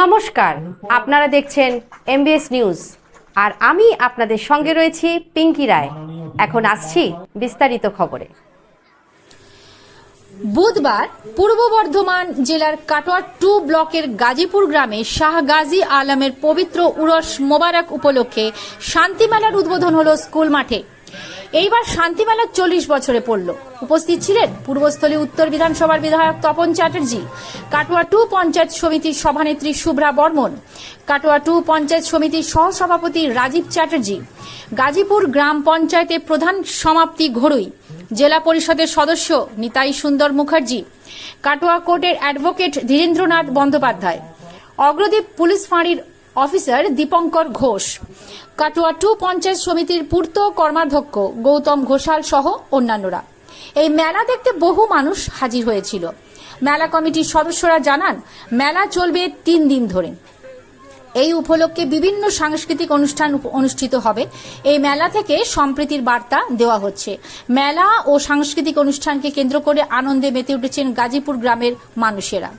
নমস্কার, আপনারা দেখছেন এমবিএস নিউজ আর আমি আপনাদের সঙ্গে রয়েছি পিঙ্কি রায়। এখন আসছি বিস্তারিত খবরে। বুধবার পূর্ব বর্ধমান জেলার কাটোয়া টু ব্লকের গাজীপুর গ্রামে শাহ গাজী আলমের পবিত্র উরস মোবারক উপলক্ষে শান্তিমেলার উদ্বোধন হলো স্কুল মাঠে। এইবার শান্তিমেলা চল্লিশ বছরে পড়ল। উপস্থিত ছিলেন পূর্বস্থলী উত্তর বিধানসভার বিধায়ক তপন চ্যাটার্জি, কাটোয়া টু পঞ্চায়েত সমিতির সভানেত্রী শুভ্রা বর্মন, কাটোয়া টু পঞ্চায়েত সমিতির সহসভাপতি রাজীব চ্যাটার্জি, গাজীপুর গ্রাম পঞ্চায়েতের প্রধান সমাপ্তি ঘড়ুই জেলা পরিষদের সদস্য নিতাই সুন্দর মুখার্জি, কাটোয়া কোর্টের অ্যাডভোকেট ধীরেন্দ্রনাথ বন্দ্যোপাধ্যায়, অগ্রদীপ পুলিশ ফাঁড়ির অফিসার দীপঙ্কর ঘোষ। কাটোয়া টু পঞ্চায়েত সমিতির পূর্ত কর্মাধ্যক্ষ গৌতম ঘোষাল সহ অন্যান্যরা। এই মেলা দেখতে বহু মানুষ হাজির হয়েছিল। মেলা কমিটির সদস্যরা জানান, মেলা চলবে তিন দিন ধরে। এই উপলক্ষে বিভিন্ন সাংস্কৃতিক অনুষ্ঠান অনুষ্ঠিত হবে। এই মেলা থেকে সম্প্রীতির বার্তা দেওয়া হচ্ছে। মেলা ও সাংস্কৃতিক অনুষ্ঠানকে কেন্দ্র করে আনন্দে মেতে উঠেছেন গাজীপুর গ্রামের মানুষেরা।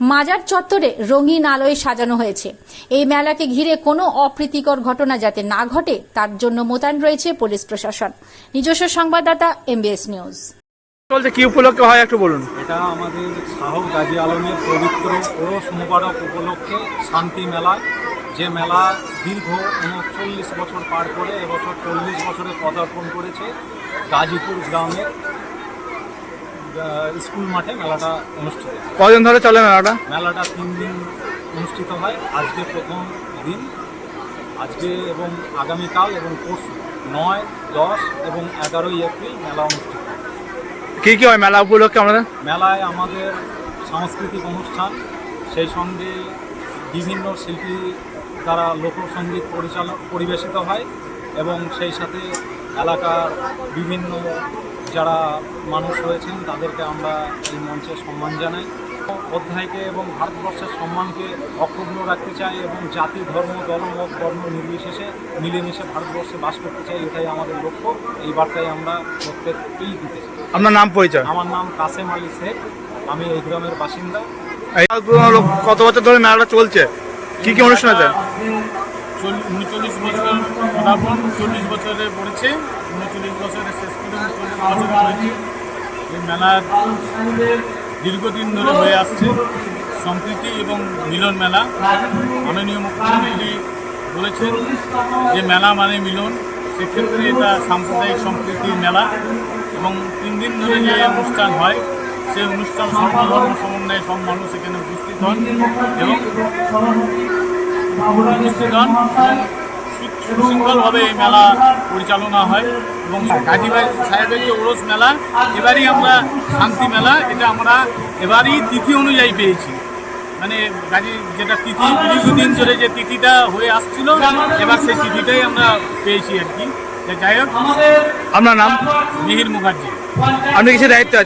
মাজার চত্বরে রঙিন আলোয় সাজানো হয়েছে। এই মেলাকে ঘিরে কোনো অপ্রীতিকর ঘটনা যাতে না ঘটে তার জন্য মোতায়েন রয়েছে পুলিশ প্রশাসন। নিজস্ব সংবাদদাতা এমবিএস নিউজ চলছে কি উপলক্ষে হয় একটু বলুন। এটা আমাদের শাহ গাজী আলমের পবিত্র ওরস মোবারক উপলক্ষে শান্তি মেলা যে মেলা দীর্ঘ উনচল্লিশ বছর পার করে এবছর চল্লিশ বছরে পদার্পণ করেছে গাজীপুর গ্রামের আহ, স্কুল মাঠে মেলাটা অনুষ্ঠিত কদিন ধরে চলে মেলাটা? মেলাটা তিন দিন অনুষ্ঠিত হয়। আজকে প্রথম দিন। আজকে এবং আগামীকাল এবং পরশু নয় দশ এবং এগারোই এপ্রিল মেলা অনুষ্ঠিত কি কি হয় মেলা উপলক্ষে আমাদের? মেলায় আমাদের সাংস্কৃতিক অনুষ্ঠান সেই সঙ্গে বিভিন্ন শিল্পী দ্বারা লোকসঙ্গীত পরিচালনা পরিবেশিত হয় এবং সেই সাথে এলাকার বিভিন্ন যারা মানুষ রয়েছেন তাদেরকে আমরা এই মঞ্চে সম্মান জানাই। অধ্যায়কে এবং ভারতবর্ষের সম্মানকে অক্ষুণ্ণ রাখতে চাই এবং জাতি ধর্ম দলমত বর্ণ নির্বিশেষে মিলেমিশে ভারতবর্ষে বাস করতে চাই এটাই আমাদের লক্ষ্য। এই বার্তায় আমরা প্রত্যেককেই দিতে চাই। আপনার নাম পরিচয়? আমার নাম কাসেম আলী শেখ। আমি এই গ্রামের বাসিন্দা। কত বছর ধরে মেলাটা চলছে? কি কি অনুষ্ঠান আছে? উনচল্লিশ বছর পদার্পণ চল্লিশ বছরে পড়েছে, উনচল্লিশ বছরে শেষ করে উনচল্লিশ বছর এই মেলার দীর্ঘদিন ধরে হয়ে আসছে। সম্প্রীতি এবং মিলন মেলা। মাননীয় মুখ্যমন্ত্রী বলেছেন যে মেলা মানে মিলন, সেক্ষেত্রে এটা সাম্প্রদায়িক সম্প্রীতির মেলা এবং তিন দিন ধরে যে অনুষ্ঠান হয়, সেই অনুষ্ঠান সর্বধর্ম সমন্বয়ে, সব মানুষ এখানে উপস্থিত হন এবং উপস্থিত হন এবং সু- সুশৃঙ্খলভাবে এই মেলা পরিচালনা হয় এবং গাজীবাই সাহেবের যে ওরস মেলা এবারই আমরা শান্তি মেলা এটা আমরা এবারই তিথি অনুযায়ী পেয়েছি। মানে গাজী যেটা তিথি দীর্ঘদিন ধরে যে তিথিটা হয়ে আসছিল এবার সেই তিথিটাই আমরা পেয়েছি আর কি। যাই হোক আপনার নাম? মিহির মুখার্জি। আপনি কিছু দায়িত্ব আছে